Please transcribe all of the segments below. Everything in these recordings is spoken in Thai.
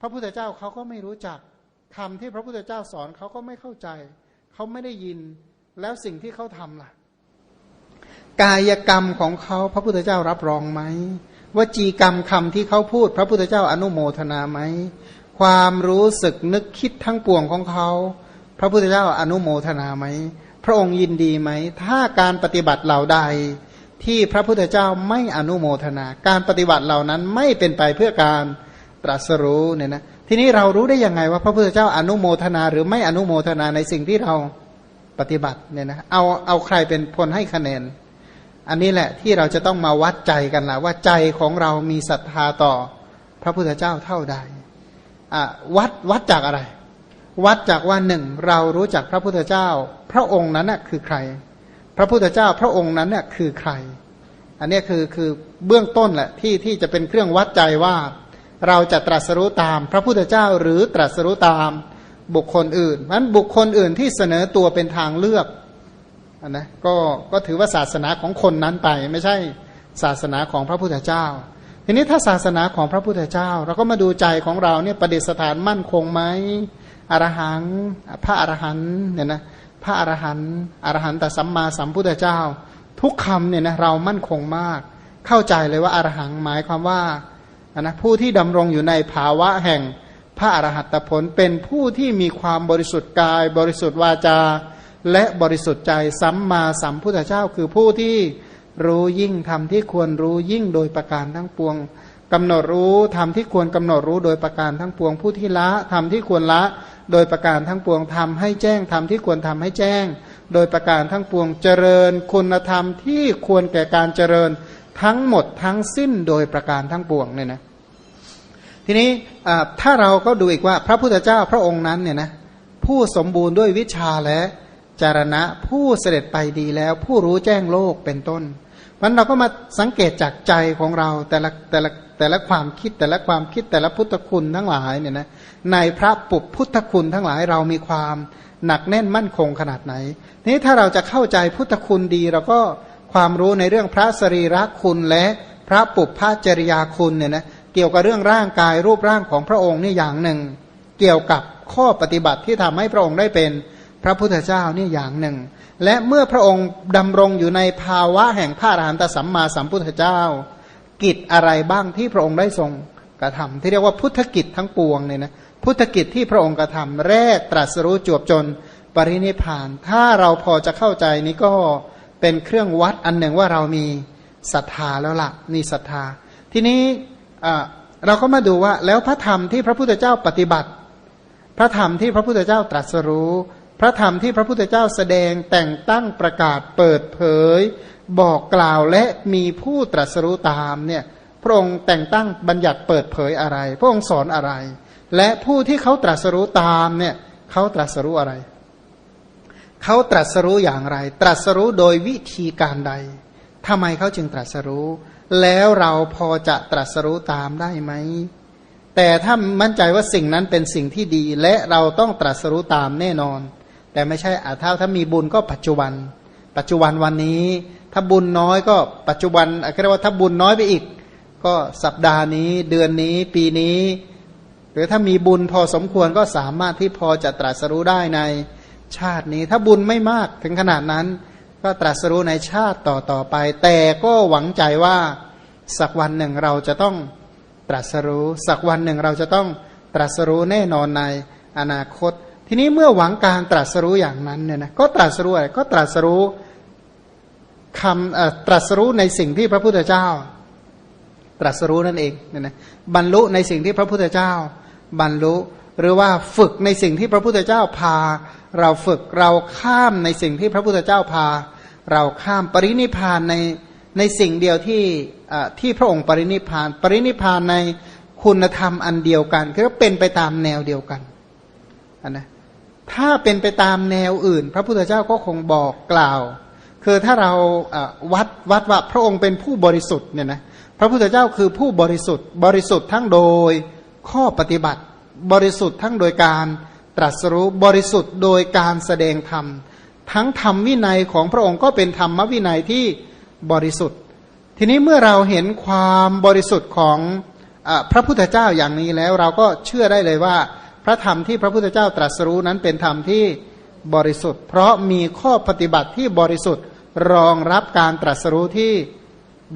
พระพุทธเจ้าเขาก็ไม่รู้จักคำที่พระพุทธเจ้าสอนเขาก็ไม่เข้าใจ เขาไม่ได้ยินแล้วสิ่งที่เขาทำล่ะ กายกรรมของเขาพระพุทธเจ้ารับรองไหมวจีกรรมคำที่เขาพูด พระพุทธเจ้าอนุโมทนาไหมความรู้สึกนึกคิดทั้งปวงของเขา พระพุทธเจ้าอนุโมทนาไหมพระองค์ยินดีไหม ถ้าการปฏิบัติเหล่าใด ที่พระพุทธเจ้าไม่อนุโมทนา การปฏิบัติเหล่านั้นไม่เป็นไปเพื่อการ ตรัสรู้เนี่ยนะทีนี้เรารู้ได้ยังไงว่าพระพุทธเจ้าอนุโมทนาหรือไม่อนุโมทนาในสิ่งที่เราปฏิบัติเนี่ยนะเอาเอาใครเป็นพลให้คะแนน อันนี้แหละที่เราจะต้องมาวัดใจกันละว่าใจของเรามีศรัทธาต่อพระพุทธเจ้าเท่าใดอะวัดวัดจากอะไร วัดจากว่าหนึ่งเรารู้จักพระพุทธเจ้า พระองค์นั้นน่ะคือใคร พระพุทธเจ้าพระองค์นั้นน่ะคือใคร อันนี้คือคือเบื้องต้นแหละที่ที่จะเป็นเครื่องวัดใจว่า เราจะตรัสรู้ตาม พระพุทธเจ้าหรือตรัสรู้ตามบุคคลอื่นมันบุคคลอื่นที่เสนอตัวเป็นทางเลือกอนนะก็ก็ถือว่าศาสนาของคนนั้นไป ไม่ใช่ศาสนาของพระพุทธเจ้า ทีนี้ถ้าศาสนาของพระพุทธเจ้า เราก็มาดูใจของเราเนี่ยประดิษฐานมั่นคงไหมอรหังพระอรหันเนี่ยนะพระอรหันอรหันตสัมมาสัมพุทธเจ้า ทุกคำเนี่ยนะเรามั่นคงมาก เข้าใจเลยว่าอรหังหมายความว่า นะผู้ที่ดำรงอยู่ในภาวะแห่งพระอรหัตผลเป็นผู้ที่มีความบริสุทธิ์กาย บริสุทธิ์วาจา และบริสุทธิ์ใจสัมมาสัมพุทธเจ้า คือผู้ที่รู้ยิ่งทำที่ควรรู้ยิ่งโดยประการทั้งปวงกำหนดรู้ทำที่ควรกำหนดรู้โดยประการทั้งปวง ผู้ที่ละทำที่ควรละ โดยประการทั้งปวงทำให้แจ้งทำที่ควรทำให้แจ้ง โดยประการทั้งปวงเจริญ คุณธรรมที่ควรแก่การเจริญ ทั้งหมดทั้งสิ้นโดยประการทั้งปวงเนี่ยนะทีนี้ถ้าเราก็ดูอีกว่าพระพุทธเจ้าพระองค์นั้นเนี่ยนะผู้สมบูรณ์ด้วยวิชาและจารณะผู้เสด็จไปดีแล้ว ผู้รู้แจ้งโลกเป็นต้นมันเราก็มาสังเกตจากใจของเราแต่ละแต่ละแต่ละความคิดแต่ละความคิดแต่ละพุทธคุณทั้งหลายเนี่ยนะในพระปุบพุทธคุณทั้งหลายเรามีความหนักแน่นมั่นคงขนาดไหน นี้ถ้าเราจะเข้าใจพุทธคุณดีเราก็ ความรู้ในเรื่องพระสรีระคุณและพระปุบพจริยาคุณเนี่ยนะเกี่ยวกับเรื่องร่างกายรูปร่างของพระองค์นี่อย่างหนึ่ง เกี่ยวกับข้อปฏิบัติที่ทำให้พระองค์ได้เป็นพระพุทธเจ้านี่อย่างหนึ่ง และเมื่อพระองค์ดำรงอยู่ในภาวะแห่งพระอรหันตสัมมาสัมพุทธเจ้า กิจอะไรบ้างที่พระองค์ได้ทรงกระทำที่เรียกว่าพุทธกิจทั้งปวงเนี่ยนะพุทธกิจที่พระองค์กระทำแรกตรัสรู้จวบจนปรินิพาน ถ้าเราพอจะเข้าใจนี้ก็ เป็นเครื่องวัดอันหนึ่งว่าเรามีศรัทธาแล้วละ่ะมีศรัทธา ทีนี้เราก็มาดูว่าแล้วพระธรรมที่พระพุทธเจ้าปฏิบัติ พระธรรมที่พระพุทธเจ้าตรัสรู้ พระธรรมที่พระพุทธเจ้าแสดงแต่งตั้งประกาศเปิดเผย บอกกล่าวและมีผู้ตรัสรู้ตามเนี่ยพระองค์แต่งตั้งบัญญัติเปิดเผยอะไร พระองค์สอนอะไร และผู้ที่เขาตรัสรู้ตามเนี่ยเขาตรัสรู้อะไร เขาตรัสรู้อย่างไร ตรัสรู้โดยวิธีการใดทำไมเขาจึงตรัสรู้ แล้วเราพอจะตรัสรู้ตามได้ไหม แต่ถ้ามั่นใจว่าสิ่งนั้นเป็นสิ่งที่ดี และเราต้องตรัสรู้ตามแน่นอน แต่ไม่ใช่อาถ้าถ้ามีบุญก็ปัจจุบัน ปัจจุบันวันนี้ ถ้าบุญน้อยก็ปัจจุบันเรียกว่าถ้าบุญน้อยไปอีก ก็สัปดาห์นี้เดือนนี้ปีนี้ หรือถ้ามีบุญพอสมควรก็สามารถที่พอจะตรัสรู้ได้ใน ชาตินี้ ถ้าบุญไม่มากถึงขนาดนั้น ก็ตรัสรู้ในชาติต่อต่อไป แต่ก็หวังใจว่าสักวันหนึ่งเราจะต้องตรัสรู้ สักวันหนึ่งเราจะต้องตรัสรู้แน่นอนในอนาคต ทีนี้เมื่อหวังการตรัสรู้อย่างนั้นเนี่ยนะก็ตรัสรู้อะไรก็ตรัสรู้คำตรัสรู้ในสิ่งที่พระพุทธเจ้า ตรัสรู้นั่นเองเนี่ยนะบรรลุในสิ่งที่พระพุทธเจ้า บรรลุหรือว่าฝึกในสิ่งที่พระพุทธเจ้าพา เราฝึกเราข้ามในสิ่งที่พระพุทธเจ้าพา เราข้ามปรินิพานในในสิ่งเดียวที่ที่พระองค์ปรินิพาน ปรินิพานในคุณธรรมอันเดียวกันคือเป็นไปตามแนวเดียวกันนนะถ้าเป็นไปตามแนวอื่น พระพุทธเจ้าก็คงบอกกล่าว คือถ้าเราวัดวัดว่าพระองค์เป็นผู้บริสุทธิ์เนี่ยนะพระพุทธเจ้าคือผู้บริสุทธิ์ บริสุทธิ์ทั้งโดยข้อปฏิบัติ บริสุทธิ์ทั้งโดยการ ตรัสรู้บริสุทธิ์โดยการแสดงธรรม ทั้งธรรมวินัยของพระองค์ก็เป็นธรรมวินัยที่บริสุทธิ์ ทีนี้เมื่อเราเห็นความบริสุทธิ์ของอพระพุทธเจ้าอย่างนี้แล้วเราก็เชื่อได้เลยว่า พระธรรมที่พระพุทธเจ้าตรัสรู้นั้นเป็นธรรมที่บริสุทธิ์ เพราะมีข้อปฏิบัติที่บริสุทธิ์รองรับการตรัสรู้ที่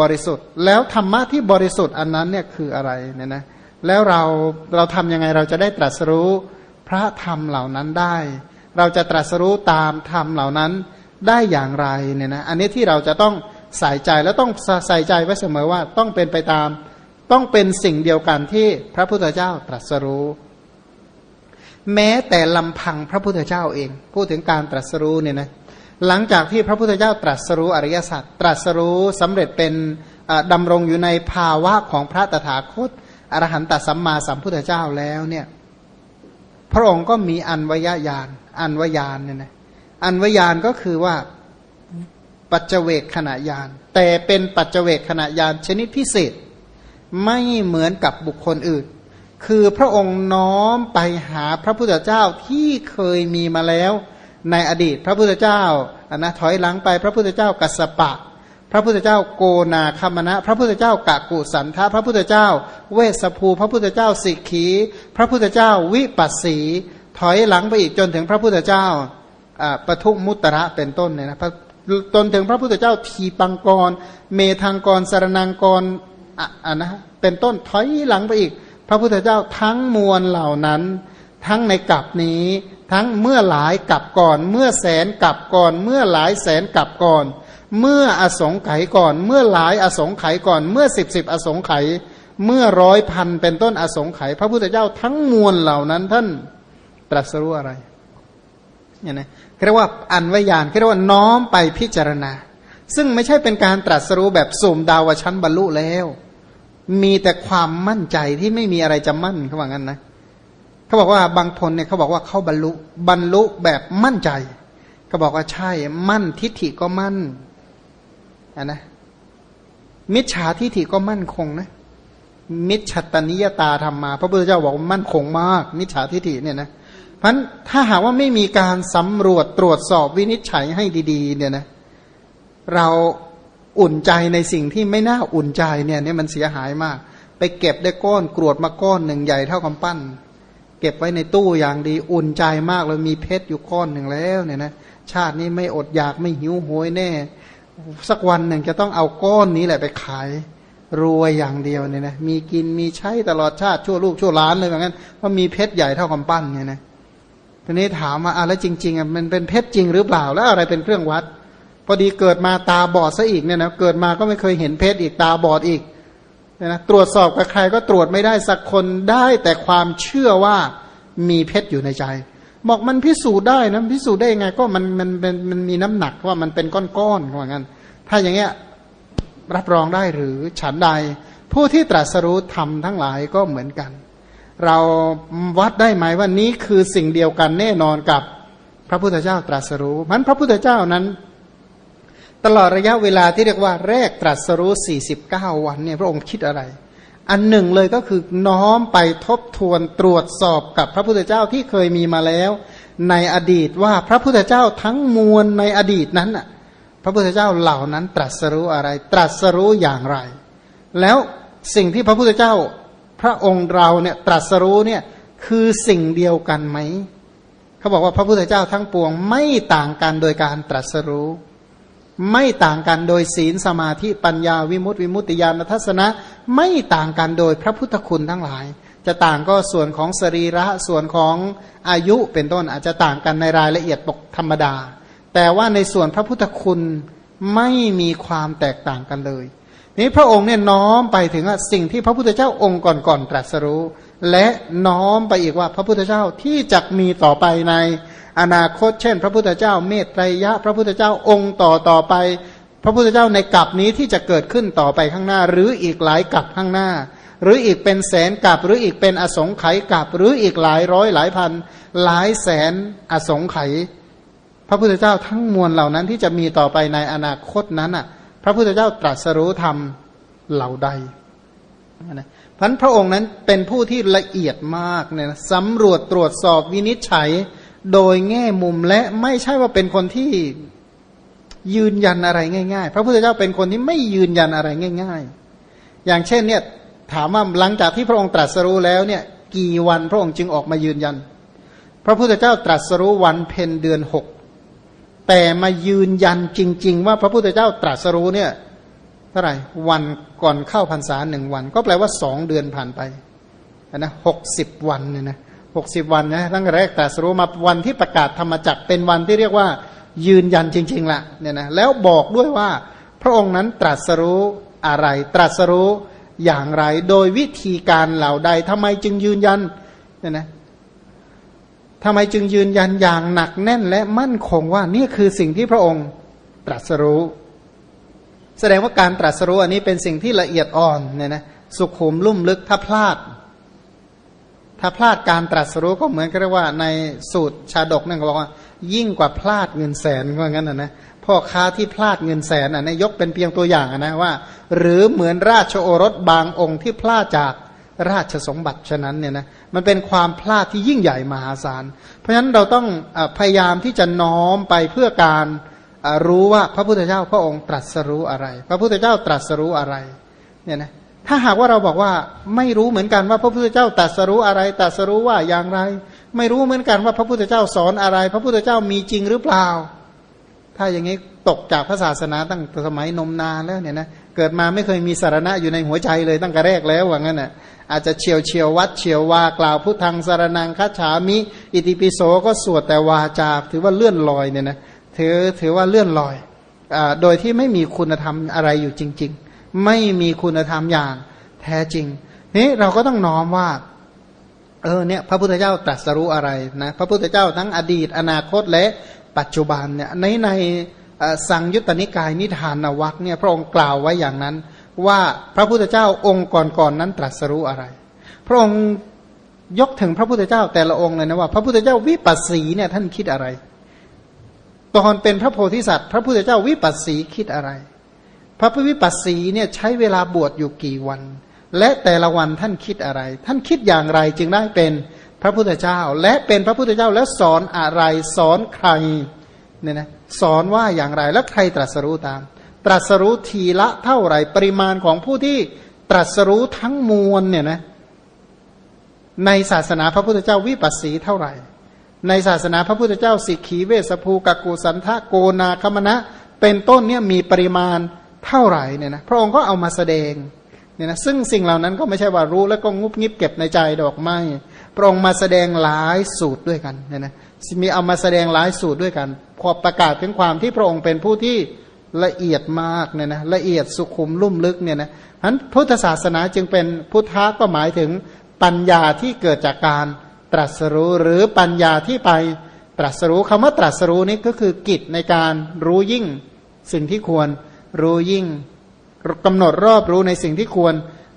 บริสุทธิ์ แล้วธรรมะที่บริสุทธิ์อันนั้นเนี่ยคืออะไรเนี่ยนะแล้วเราเราทำยังไงเราจะได้ตรัสรู้ พระธรรมเหล่านั้นได้ เราจะตรัสรู้ตามธรรมเหล่านั้นได้อย่างไรเนี่ยนะอันนี้ที่เราจะต้องใส่ใจแล้วต้องใส่ใจไว้เสมอว่าต้องเป็นไปตาม ต้องเป็นสิ่งเดียวกันที่พระพุทธเจ้าตรัสรู้ แม้แต่ลำพังพระพุทธเจ้าเอง พูดถึงการตรัสรู้เนี่ยนะหลังจากที่พระพุทธเจ้าตรัสรู้อริยสัจตรัสรู้สำเร็จเป็นอ่าดำรงอยู่ในภาวะของพระตถาคตอรหันตสัมมาสัมพุทธเจ้าแล้วเนี่ย พระองค์ก็มีอันวยญาณอันวยานเนี่ยนะอันวยานก็คือว่าปัจเจเวกขณะยาน แต่เป็นปัจเจเวกขณะยานชนิดพิเศษ ไม่เหมือนกับบุคคลอื่น คือพระองค์น้อมไปหาพระพุทธเจ้าที่เคยมีมาแล้วในอดีต พระพุทธเจ้าอันนะถอยหลังไปพระพุทธเจ้ากัสสปะ พระพุทธเจ้าโกนาคามณะ พระพุทธเจ้ากะกุสันทะพระพุทธเจ้า เวสภู พระพุทธเจ้าสิกขี พระพุทธเจ้าวิปัสสี ถอยหลังไปอีกจนถึงพระพุทธเจ้าปทุมมุตระเป็นต้นเนี่ยนะจนถึงพระพุทธเจ้าทีปังกร เมธังกรสารนังกรอะนะเป็นต้นถอยหลังไปอีก พระพุทธเจ้าทั้งมวลเหล่านั้น ทั้งในกลับนี้ทั้งเมื่อหลายกลับก่อน เมื่อแสนกลับก่อน เมื่อหลายแสนกลับก่อน เมื่ออสงไขยก่อน เมื่อหลายอสงไขยก่อน เมื่อสิบสิบอสงไขยเมื่อร้อยพันเป็นต้นอสงไขยพระพุทธเจ้าทั้งมวลเหล่านั้นท่านตรัสรู้อะไรเนี่ยนะเรียกว่าอันวายานเรียกว่าน้อมไปพิจารณา ซึ่งไม่ใช่เป็นการตรัสรู้แบบสุ่มดาวชั้นบรรลุแล้ว มีแต่ความมั่นใจที่ไม่มีอะไรจะมั่นเขาบอกงั้นนะเขาบอกว่าบางคนเนี่ยเขาบอกว่าเขาบรรลุบรรลุแบบมั่นใจเขาบอกว่าใช่มั่นทิฏฐิก็มั่น อะนะมิจฉาทิฏฐิก็มั่นคงนะมิจฉตนิยตาธรรมมา พระพุทธเจ้าบอกว่ามั่นคงมาก มิจฉาทิฏฐิเนี่ยนะเพราะฉะนั้นถ้าหากว่าไม่มีการสำรวจตรวจสอบวินิจฉัยให้ดีๆ เนี่ยนะ เราอุ่นใจในสิ่งที่ไม่น่าอุ่นใจเนี่ยเนี่ยมันเสียหายมาก ไปเก็บได้ก้อนกรวดมาก้อนหนึ่งใหญ่เท่ากับปั้น เก็บไว้ในตู้อย่างดีอุ่นใจมากเลยมีเพชรอยู่ก้อนหนึ่งแล้วเนี่ยนะชาตินี้ไม่อดอยากไม่หิวโหยแน่ สักวันหนึ่งจะต้องเอาก้อนนี้แหละไปขายรวยอย่างเดียวเนี่ยนะมีกินมีใช้ตลอดชาติชั่วลูกชั่วล้านเลยเหมือนกันเพราะมีเพชรใหญ่เท่ากำปั้นเนี่ยนะทีนี้ถามว่าอะแล้วจริงๆอะมันเป็นเพชรจริงหรือเปล่าแล้วอะไรเป็นเครื่องวัด พอดีเกิดมาตาบอดซะอีกเนี่ยนะเกิดมาก็ไม่เคยเห็นเพชรอีกตาบอดอีกเนี่ยนะตรวจสอบกับใครก็ตรวจไม่ได้สักคนได้แต่ความเชื่อว่ามีเพชรอยู่ในใจ บอกมันพิสูจน์ได้นะพิสูจน์ได้ยังไง ก็มันมันมันมันมีน้ำหนักว่ามันเป็นก้อนๆว่างั้น ถ้าอย่างเงี้ยรับรองได้หรือฉันใด ผู้ที่ตรัสรู้ธรรมทั้งหลายก็เหมือนกัน เราวัดได้ไหมว่านี้คือสิ่งเดียวกันแน่นอนกับพระพุทธเจ้าตรัสรู้มันพระพุทธเจ้านั้น ตลอดระยะเวลาที่เรียกว่าแรกตรัสรู้ 49 วันเนี่ยพระองค์คิดอะไร อันหนึ่งเลยก็คือน้อมไปทบทวนตรวจสอบกับพระพุทธเจ้าที่เคยมีมาแล้ว ในอดีตว่าพระพุทธเจ้าทั้งมวลในอดีตนั้นน่ะพระพุทธเจ้าเหล่านั้นตรัสรู้อะไร ตรัสรู้อย่างไร แล้วสิ่งที่พระพุทธเจ้าพระองค์เราเนี่ยตรัสรู้เนี่ยคือสิ่งเดียวกันไหมเขาบอกว่าพระพุทธเจ้าทั้งปวงไม่ต่างกันโดยการตรัสรู้ ไม่ต่างกันโดยศีลสมาธิปัญญาวิมุตติวิมุตติญาณทัศนะ ไม่ต่างกันโดยพระพุทธคุณทั้งหลาย จะต่างก็ส่วนของสรีระส่วนของอายุเป็นต้นอาจจะต่างกันในรายละเอียดปกธรรมดา แต่ว่าในส่วนพระพุทธคุณไม่มีความแตกต่างกันเลยนี้พระองค์เนี่ยน้อมไปถึงสิ่งที่พระพุทธเจ้าองค์ก่อนๆตรัสรู้ และน้อมไปอีกว่าพระพุทธเจ้าที่จะมีต่อไปใน อนาคตเช่น พระพุทธเจ้าเมตไตรยะ พระพุทธเจ้าองค์ต่อต่อไป พระพุทธเจ้าในกลับนี้ที่จะเกิดขึ้นต่อไปข้างหน้า หรืออีกหลายกลับข้างหน้า หรืออีกเป็นแสนกลับ หรืออีกเป็นอสงไขยกลับ หรืออีกหลายร้อยหลายพัน หลายแสนอสงไขยพระพุทธเจ้าทั้งมวลเหล่านั้นที่จะมีต่อไปในอนาคตนั้นอะ พระพุทธเจ้าตรัสรู้ธรรมเหล่าใดนะพันพระองค์นั้นเป็นผู้ที่ละเอียดมากเนี่ยสำรวจตรวจสอบวินิจฉัย โดยแง่มุมและไม่ใช่ว่าเป็นคนที่ยืนยันอะไรง่ายๆ พระพุทธเจ้าเป็นคนที่ไม่ยืนยันอะไรง่าย ๆ อย่างเช่นเนี่ยถามว่าหลังจากที่พระองค์ตรัสรู้แล้วเนี่ยกี่วันพระองค์จึงออกมายืนยัน พระพุทธเจ้าตรัสรู้วันเพ็ญเดือนหกแต่มายืนยันจริง ๆ ว่าพระพุทธเจ้าตรัสรู้เนี่ยเท่าไหร่วันก่อนเข้าพรรษาหนึ่งวัน ก็แปลว่าสองเดือนผ่านไปนะหกสิบวันเนี่ยนะ หกสิบวันนะตั้งแต่แรกตรัสรู้มาวันที่ประกาศธรรมจักเป็นวันที่เรียกว่า ยืนยันจริงๆละเนี่ยนะแล้วบอกด้วยว่าพระองค์นั้นตรัสรู้อะไร ตรัสรู้อย่างไร โดยวิธีการเหล่าใดทำไมจึงยืนยันเนี่ยนะทำไมจึงยืนยันอย่างหนักแน่นและมั่นคงว่านี่คือสิ่งที่พระองค์ตรัสรู้ แสดงว่าการตรัสรู้อันนี้เป็นสิ่งที่ละเอียดอ่อนเนี่ยนะสุขุมลุ่มลึกถ้าพลาด ถ้าพลาดการตรัสรู้ก็เหมือนกับว่าในสูตรชาดกนั่นบอกว่า ยิ่งกว่าพลาดเงินแสนว่างั้นนะนะพ่อค้าที่พลาดเงินแสนอะนะยกเป็นเพียงตัวอย่างนะว่า หรือเหมือนราชโอรสบางองค์ที่พลาดจากราชสมบัติฉะนั้นเนี่ยนะมันเป็นความพลาดที่ยิ่งใหญ่มหาศาล เพราะฉะนั้นเราต้องอพยายามที่จะน้อมไปเพื่อการรู้ว่าพระพุทธเจ้าพระองค์ตรัสรู้อะไร พระพุทธเจ้าตรัสรู้อะไรเนี่ยนะ ถ้าหากว่าเราบอกว่าไม่รู้เหมือนกันว่าพระพุทธเจ้าตรัสรู้อะไรตรัสรู้ว่าอย่างไร ไม่รู้เหมือนกันว่าพระพุทธเจ้าสอนอะไร พระพุทธเจ้ามีจริงหรือเปล่า ถ้าอย่างนี้ตกจากพระศาสนาตั้งสมัยนมนานแล้วเนี่ยนะเกิดมาไม่เคยมีสารณะอยู่ในหัวใจเลยตั้งแต่แรกแล้วว่างั้นน่ะอาจจะเฉียวเฉียววัดเฉียววากล่าวพุทธังสารนังคัจฉามิ อิติปิโสก็สวดแต่วาจาถือว่าเลื่อนลอยเนี่ยนะถือถือว่าเลื่อนลอยอโดยที่ไม่มีคุณธรรมอะไรอยู่จริง ๆ ไม่มีคุณธรรมอย่างแท้จริงนี้เราก็ต้องน้อมว่า เออเนี่ย พระพุทธเจ้าตรัสรู้อะไรนะพระพุทธเจ้าทั้งอดีต อนาคตและปัจจุบันเนี่ยในในสังยุตตนิกายนิทานวักเนี่ยพระองค์กล่าวไว้อย่างนั้น ว่าพระพุทธเจ้าองค์ก่อนๆนนั้นตรัสรู้อะไร พระองค์ยกถึงพระพุทธเจ้าแต่ละองค์เลยนะว่า พระพุทธเจ้าวิปัสสีเนี่ยท่านคิดอะไร ตอนเป็นพระโพธิสัตว์ พระพุทธเจ้าวิปัสสีคิดอะไร พระพุทธวิปัสสีเนี่ยใช้เวลาบวชอยู่กี่วัน และแต่ละวันท่านคิดอะไร ท่านคิดอย่างไรจึงได้เป็นพระพุทธเจ้า และเป็นพระพุทธเจ้าแล้วสอนอะไรสอนใครเนี่ยนะสอนว่าอย่างไรแล้วใครตรัสรู้ตาม ตรัสรู้ทีละเท่าไหร่ ปริมาณของผู้ที่ตรัสรู้ทั้งมวลเนี่ยนะในศาสนาพระพุทธเจ้าวิปัสสีเท่าไหร่ ในศาสนาพระพุทธเจ้าสิกขีเวสภูกกุสันทะโกนาคมณะ เป็นต้นเนี่ยมีปริมาณ เท่าไหร่เนี่ยนะพระองค์ก็เอามาแสดงเนี่ยนะซึ่งสิ่งเหล่านั้นก็ไม่ใช่ว่ารู้แล้วก็งุบงิบเก็บในใจดอกไม้พระองค์มาแสดงหลายสูตรด้วยกันเนี่ยนะมีเอามาแสดงหลายสูตรด้วยกัน พอประกาศถึงความที่พระองค์เป็นผู้ที่ละเอียดมากเนี่ยนะละเอียดสุขุมลุ่มลึกเนี่ยนะฉะนั้นพุทธศาสนาจึงเป็นพุทธะก็หมายถึงปัญญาที่เกิดจากการตรัสรู้หรือปัญญาที่ไปตรัสรู้คำว่าตรัสรู้นี้ก็คือกิจในการรู้ยิ่งสิ่งที่ควร รู้ยิ่งกำหนดรอบรู้ในสิ่งที่ควร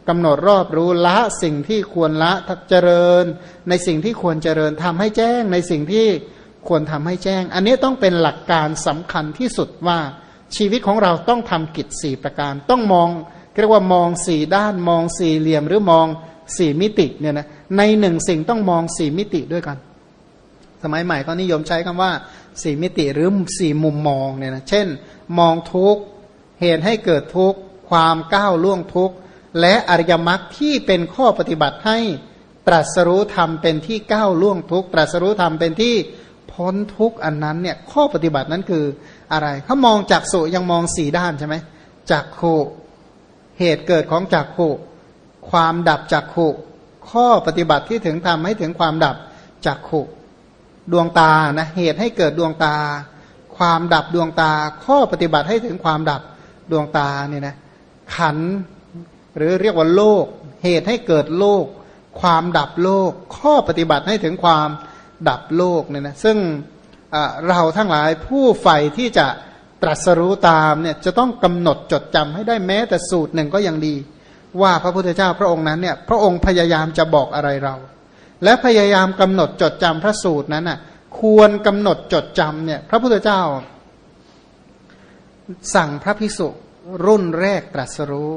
กำหนดรอบรู้ละสิ่งที่ควรละเจริญ ในสิ่งที่ควรเจริญทำให้แจ้งในสิ่งที่ควรทำให้แจ้ง อันนี้ต้องเป็นหลักการสำคัญที่สุดว่าชีวิตของเราต้องทำกิจสี่ประการ ต้องมองเรียกว่ามองสี่ด้านมองสี่เหลี่ยมหรือมองสี่มิติเนี่ยนะในหนึ่งสิ่งต้องมองสี่มิติด้วยกัน สมัยใหม่ก็นิยมใช้คำว่าสี่มิติหรือสี่มุมมองเนี่ยนะเช่น มองทุก เหตุให้เกิดทุกข์ความก้าวล่วงทุกข์และอริยมรรคที่เป็นข้อปฏิบัติให้ตรัสรู้ธรรมเป็นที่ก้าวล่วงทุกข์ตรัสรู้ธรรมเป็นที่พ้นทุกข์อันนั้นเนี่ยข้อปฏิบัตินั้นคืออะไรเขามองจากสุยังมองสี่ด้านใช่ไหมจากโคเหตุเกิดของจากโคความดับจากโคข้อปฏิบัติที่ถึงทำให้ถึงความดับจากโคดวงตานะเหตุให้เกิดดวงตา ความดับดวงตา ข้อปฏิบัติให้ถึงความดับ ดวงตาเนี่ยนะขันหรือเรียกว่าโลก เหตุให้เกิดโลก ความดับโลก ข้อปฏิบัติให้ถึงความดับโลกเนี่ยนะซึ่งเราทั้งหลายผู้ใฝ่ที่จะตรัสรู้ตามเนี่ยจะต้องกำหนดจดจำให้ได้แม้แต่สูตรหนึ่งก็ยังดี ว่าพระพุทธเจ้าพระองค์นั้นเนี่ยพระองค์พยายามจะบอกอะไรเรา และพยายามกำหนดจดจำพระสูตรนั้นน่ะควรกำหนดจดจำเนี่ยพระพุทธเจ้า สั่งพระภิกษุรุ่นแรกตรัสรู้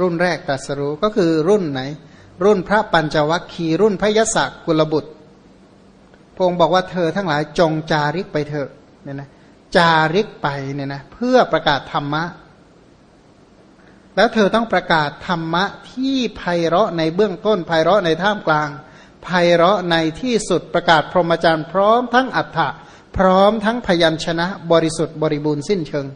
รุ่นแรกตรัสรู้ก็คือรุ่นไหน รุ่นพระปัญจวัคคีย์รุ่นพระยศกุลบุตรพง์บอกว่าเธอทั้งหลายจงจาริกไปเถอะเนี่ยนะจาริกไปเนี่ยนะเพื่อประกาศธรรมะ แล้วเธอต้องประกาศธรรมะที่ไพเราะในเบื้องต้นไพเราะในท่ามกลางไพเราะในที่สุดประกาศพรหมจรรย์พร้อมทั้งอัฏฐะพร้อมทั้งพยัญชนะบริสุทธิ์บริบูรณ์สิ้นเชิง